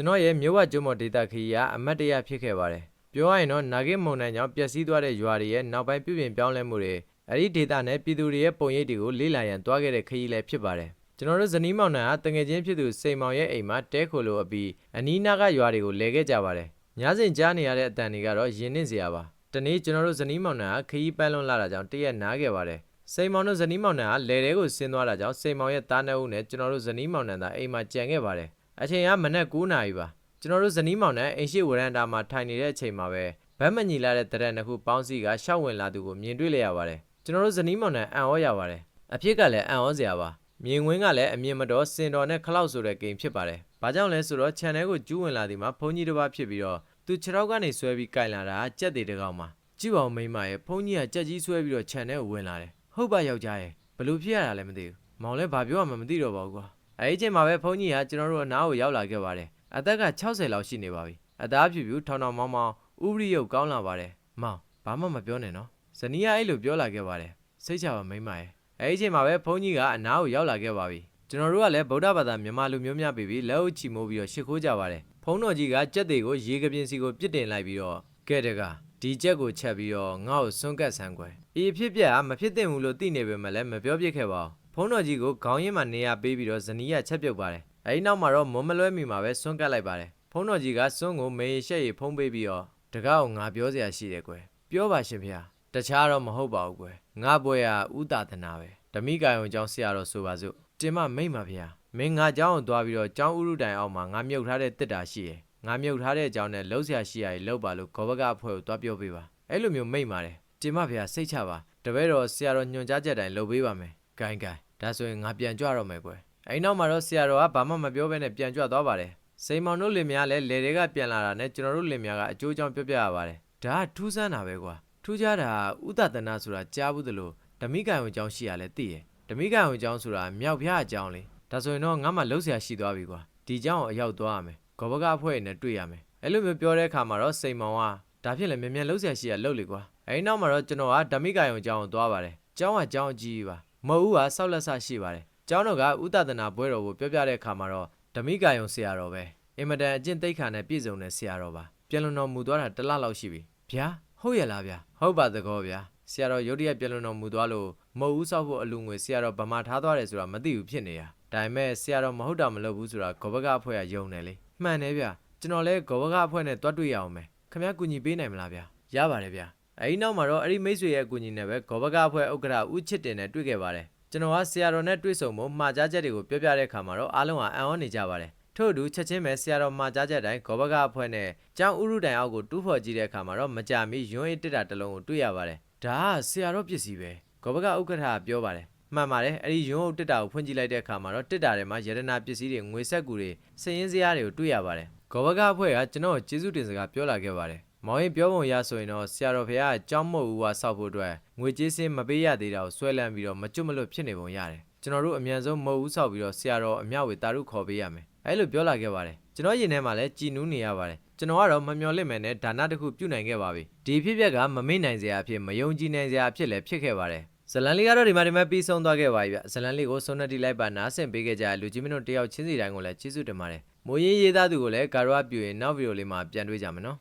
ကျွန်တော်ရဲ့မြို့ဝကျွန်းပေါ်ဒေတာခရီးကအမတ်တရဖြစ်ခဲ့ပါတယ်ပြောရရင်တော့နာဂစ်မုန်တိုင်းကြောင့်ပျက်စီးသွားတဲ့ရွာတွေရဲ့နောက်ပိုင်းပြုပြင်ပြောင်းလဲမှုတွေအဲ့ဒီဒေတာနဲ့ပြည်သူတွေရဲ့ပုံရိပ်တွေကိုလေ့လာရန်တွားခဲ့တဲ့ခရီးလည်းဖြစ်ပါတယ်ကျွန်တော်တို့ဇနီးမောင်နှံဟာတငယ်ချင်းဖြစ်သူစိန်မောင်ရဲ့အိမ်မှာတဲခိုလိုအပြီးအနီးနားကရွာတွေကိုလဲခဲ့ကြပါတယ်ညစဉ်ကြားနေရတဲ့အတန်တွေကတော့ယဉ်နှင်းစရာပါတနေ့ကျွန်တော်တို့ဇနီးမောင်နှံဟာခရီးပန်းလွန်လာတာကြောင့်တရက်နားခဲ့ပါတယ်စိန်မောင်တို့ဇနီးမောင်နှံဟာလယ်တဲကိုဆင်းသွားတာကြောင့်စိန်မောင်ရဲ့သားနှုတ်နဲ့ကျွန်တော်တို့ဇနီးမောင်နှံသာအိမ်မှာကြံခဲ့ပါတယ် အချိန်ကမနက်9နာရီပါကျွန်တော်တို့ဇနီးမောင်နဲ့အိမ်ရှိဝရန်တာမှာထိုင်နေတဲ့အချိန်မှာပဲဗတ်မညီလာတဲ့တရက်နှစ်ခုပေါင်းစည်းကရှောက်ဝင်လာသူကိုမြင်တွေ့လိုက်ရပါတယ်ကျွန်တော်တို့ဇနီးမောင်နဲ့အံ့ဩရပါတယ်အဖြစ်ကလည်းအံ့ဩစရာပါမြင်ကွင်းကလည်းအမြင်မတော်စင်တော်နဲ့ခလောက်ဆိုတဲ့ဂိမ်းဖြစ်ပါတယ်ဘာကြောင့်လဲဆိုတော့ channel ကိုကျူးဝင်လာဒီမှာဘုန်းကြီးတစ်ပါးဖြစ်ပြီးတော့သူခြေထောက်ကနေဆွဲပြီးကင်လာတာကကြက်တွေတစ်ကောင်မှာကြည့်ပါဦးမိန်းမရဲ့ဘုန်းကြီးကကြက်ကြီးဆွဲပြီးတော့ channel ကိုဝင်လာတယ်ဟုတ်ပါယောက်ျားရဲ့ဘလို့ဖြစ်ရတာလဲမသိဘူးမောင်လည်းဘာပြောမှမသိတော့ပါဘူးကွာ အဲဒီအချိန်မှာပဲဘုန်းကြီးကကျွန်တော်တို့အနားကိုရောက်လာခဲ့ပါတယ်အသက်က60လောက်ရှိနေပါပြီအသားဖြူဖြူထောင်ထောင်မောင်းမောင်းဥပရိယုတ်ကောင်းလာပါတယ်မောင်ဘာမှမပြောနဲ့နော်ဇနီးကအဲ့လိုပြောလာခဲ့ပါတယ်စိတ်ချပါမိမ့်မရဲ့အဲဒီအချိန်မှာပဲဘုန်းကြီးကအနားကိုရောက်လာခဲ့ပါပြီကျွန်တော်တို့ကလည်းဗုဒ္ဓဘာသာမြန်မာလူမျိုးများပြီပြီးလက်အုပ်ချီမိုးပြီးတော့ရှ िख ိုးကြပါတယ်ဖုန်းတော်ကြီးကကြက်တွေကိုရေကပြင်းစီကိုပြစ်တင်လိုက်ပြီးတော့ကဲတကဒီကြက်ကိုချက်ပြီးတော့ငါ့ကိုစွန့်ကတ်ဆန်းကွယ်ဤအဖြစ်ပြက်ကမဖြစ်သင့်ဘူးလို့သိနေပေမဲ့လည်းမပြောပြခဲ့ပါဘူးဖုန်း တော်ကြီးကိုခေါင်းရင်းမှာနေရာပေးပြီးတော့ဇနီးကချက်ပြုတ်ပါတယ်။အဲဒီနောက်မှာတော့မွန်မလွဲမီမှာပဲစွန့်ကတ်လိုက်ပါတယ်။ဖုန်းတော်ကြီးကစွန့်ကိုမေရှက်ရီဖုံးပေးပြီးတော့တကားကိုငါပြောစရာရှိတယ်ကွယ်။ပြောပါရှင်ဖေ။တခြားတော့မဟုတ်ပါဘူးကွယ်။ငါပွဲရဥတာသနာပဲ။ဓမိကံုံကျောင်းဆရာတော်ဆိုပါစို့။တင်မမိတ်ပါဖေ။မင်းငါကျောင်းကိုသွားပြီးတော့ကျောင်းဥရုတိုင်အောက်မှာငါမြုပ်ထားတဲ့တစ်တာရှိရယ်။ငါမြုပ်ထားတဲ့အကြောင်းနဲ့လှုပ်ရှားရှိရည်လှုပ်ပါလို့ဂောဘကအဖွဲ့ကိုသွားပြောပေးပါ။အဲ့လိုမျိုးမိတ်ပါတယ်။တင်မဖေစိတ်ချပါ။တပည့်တော်ဆရာတော်ညွှန်ကြားချက်တိုင်းလုပ်ပေးပါမယ်။ ဂိုင်းဂိုင်းဒါဆိုရင်ငါပြန်ကြွတော့မယ်ကွယ်အဲဒီနောက်မှာတော့ဆရာတော်ကဘာမှမပြောဘဲနဲ့ပြန်ကြွသွားပါတယ်စိန်မောင်တို့လင်မယားလည်းလေတွေကပြန်လာတာနဲ့ကျွန်တော်တို့လင်မယားကအကျိုးကြောင့်ပြောပြရပါတယ်ဒါကထူးဆန်းတာပဲကွာထူးခြားတာကဥဒတနာဆိုတာကြားဘူးသလိုဓမိကံကိုအကြောင်းရှိရလဲသိရဓမိကံကိုအကြောင်းဆိုတာမြောက်ဖျားအကြောင်းလေဒါဆိုရင်တော့ငါမှလှုပ်ရှားရှိသွားပြီကွာဒီအကြောင်းကိုအရောက်သွားရမယ်ဂောဘကအဖွဲ့နဲ့တွေ့ရမယ်အဲ့လိုမျိုးပြောတဲ့အခါမှာတော့စိန်မောင်ကဒါဖြစ်လဲမြန်မြန်လှုပ်ရှားရှိရလှုပ်လေကွာအဲဒီနောက်မှာတော့ကျွန်တော်ကဓမိကံကိုအကြောင်းကိုသွားပါတယ်ကျောင်းကကျောင်းအကြီးကြီးပါ မဟုတ်ဘူးကဆောက်လက်ဆရှိပါတယ်။ကျောင်းတော်ကဥတဒနာဘွဲတော်ကိုပြောပြတဲ့အခါမှာတော့ဓမိကာယုံဆရာတော်ပဲအင်မတန်အကျင့်သိက္ခာနဲ့ပြည့်စုံတဲ့ဆရာတော်ပါ။ပြန်လွန်တော်မူသွားတာတစ်လလောက်ရှိပြီ။ဗျာဟုတ်ရလားဗျာဟုတ်ပါသကောဗျာဆရာတော်ရုတ်တရက်ပြန်လွန်တော်မူသွားလို့မဟုတ်ဘူးဆောက်ဖို့အလူငွေဆရာတော်ဗမာထားသွားတယ်ဆိုတာမသိဘူးဖြစ်နေတာ။ဒါပေမဲ့ဆရာတော်မဟုတ်တာမလုပ်ဘူးဆိုတာဂောဘကအဖွဲ့ကယုံတယ်လေ။မှန်တယ်ဗျာကျွန်တော်လည်းဂောဘကအဖွဲ့နဲ့တွတ်တွေ့ရအောင်မယ်။ခင်ဗျာကူညီပေးနိုင်မလားဗျာရပါတယ်ဗျာ အဲဒီနောက်မှာတော့အဲ့ဒီမိတ်ဆွေရဲ့အကူအညီနဲ့ပဲဂောဘကအဖွဲ့ဥက္ကဋ္ဌဦးချစ်တင်နဲ့တွေ့ခဲ့ပါတယ်ကျွန်တော်ကဆရာတော်နဲ့တွေ့ဆုံဖို့မှာကြားချက်တွေကိုပြောပြတဲ့အခါမှာတော့အားလုံးကအံ့ဩနေကြပါတယ်ထို့အတူချက်ချင်းပဲဆရာတော်မှာကြားချက်တိုင်းဂောဘကအဖွဲ့နဲ့ကျောင်းဥရုတိုင်အောက်ကိုတူးဖော်ကြည့်တဲ့အခါမှာတော့မကြမီယွန်းအေးတစ်တာတစ်လုံးကိုတွေ့ရပါတယ်ဒါကဆရာတော်ပစ္စည်းပဲဂောဘကဥက္ကဋ္ဌကပြောပါတယ်မှန်ပါတယ်အဲ့ဒီယွန်းအုပ်တစ်တာကိုဖွင့်ကြည့်လိုက်တဲ့အခါမှာတော့တစ်တာထဲမှာယရနာပစ္စည်းတွေငွေဆက်ကူတွေစည်ရင်းစရာတွေကိုတွေ့ရပါတယ်ဂောဘကအဖွဲ့ကကျွန်တော်ကိုကျေးဇူးတင်စကားပြောလာခဲ့ပါတယ် မောင်ရင်ပြောပုံရဆိုရင်တော့ဆရာတော်ဖေကကြောင်းမုတ်ဦးဝါဆောက်ဖို့အတွက်ငွေကြေးစင်းမပေးရသေးတာကိုဆွဲလန်းပြီးတော့မကျွတ်မလွတ်ဖြစ်နေပုံရတယ်ကျွန်တော်တို့အမြန်ဆုံးမုတ်ဦးဆောက်ပြီးတော့ဆရာတော်အမြောက်ဝေတာရုခေါ်ပေးရမယ်အဲ့လိုပြောလာခဲ့ပါတယ်ကျွန်တော်ရင်ထဲမှာလည်းကြည်နူးနေရပါတယ်ကျွန်တော်ကတော့မမျော်လင့်မယ်နဲ့ဒါနတစ်ခုပြုတ်နိုင်ခဲ့ပါပြီဒီဖြစ်ပျက်ကမမေ့နိုင်စရာအဖြစ်မယုံကြည်နိုင်စရာအဖြစ်လည်းဖြစ်ခဲ့ပါတယ်ဇလန်လေးကတော့ဒီမှာဒီမှာပြီးဆုံးသွားခဲ့ပါပြီဗျဇလန်လေးကိုဆုံးနှက်တီလိုက်ပါနားဆင်ပေးခဲ့ကြတဲ့လူကြီးမင်းတို့တယောက်ချင်းစီတိုင်းကိုလည်းကျေးဇူးတင်ပါတယ်မိုးရင်းရေးသားသူကိုလည်းကာရောပြူရင်နောက်ဗီဒီယိုလေးမှာပြန်တွေ့ကြမယ်နော်